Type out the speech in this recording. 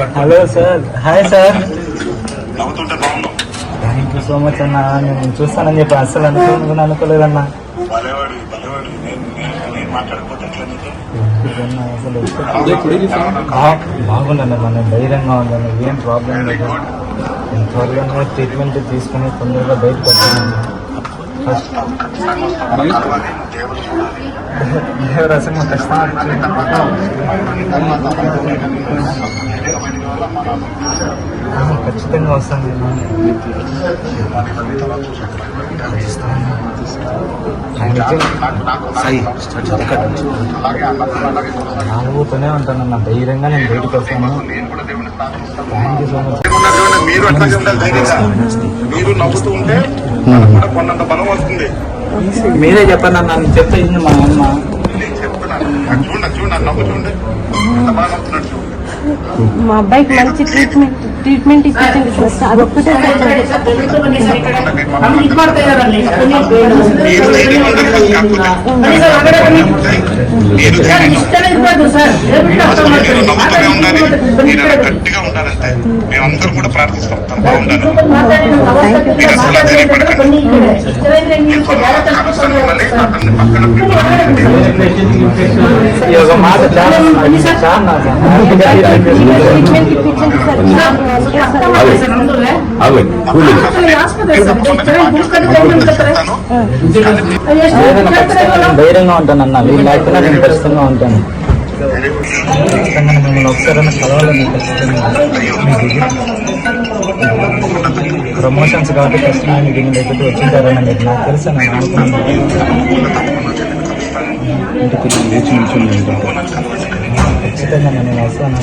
Hello sir. Hi sir. Thank you so much అన్న. నేను చూస్తానని చెప్పి అస్సలు అనుకోను అనుకోలేదన్నా. బాగుందన్న మన ధైర్యంగా ఉందన్న. ఏం ప్రాబ్లం లేదు. నేను త్వరగానే ట్రీట్మెంట్ తీసుకుని తొందరగా బయటకు వచ్చాను ఫస్ట్ కష్టం ఖచ్చితంగా కొనసాగించు. అనుభూతూనే ఉంటాను. నా ధైర్యంగా నేను బయటకు వస్తాను. నేను కూడా దేవుని ప్రార్థిస్తాను థ్యాంక్ యూ సో మచ్ మీరు అట్లాగే ఉండాలి ధైర్యంగా మీరు నవ్వుతూ ఉంటే కూడా కొన్నంత బలం వస్తుంది. మీరే చెప్పండి అన్న నేను చెప్తే మా అమ్మ. నేను చెప్తున్నాను. నాకు చూడండి నాకు చూడండి నవ్వు చూడండి ఎంత బాగా నవ్వుతున్నాడు చూడండి మా అబ్బాయికి మంచి ట్రీట్మెంట్ ట్రీట్మెంట్ ఇప్పించండి ఫస్ట్ అదొక్కటే మేమందరం కూడా ప్రార్థిస్తాం పక్కన ధైర్యంగా ఉంటాను అన్న వీళ్ళు లేకపోతే నేను ఖచ్చితంగా ఉంటాను మిమ్మల్ని ఒకసారి కలవాలని ప్రమోషన్స్ కాబట్టి కష్టమైన దీని దగ్గరికి వచ్చింటారని మీకు నాకు తెలుసు నేను అనుకున్నాను. ఇంటికి ఖచ్చితంగా నేను వస్తాను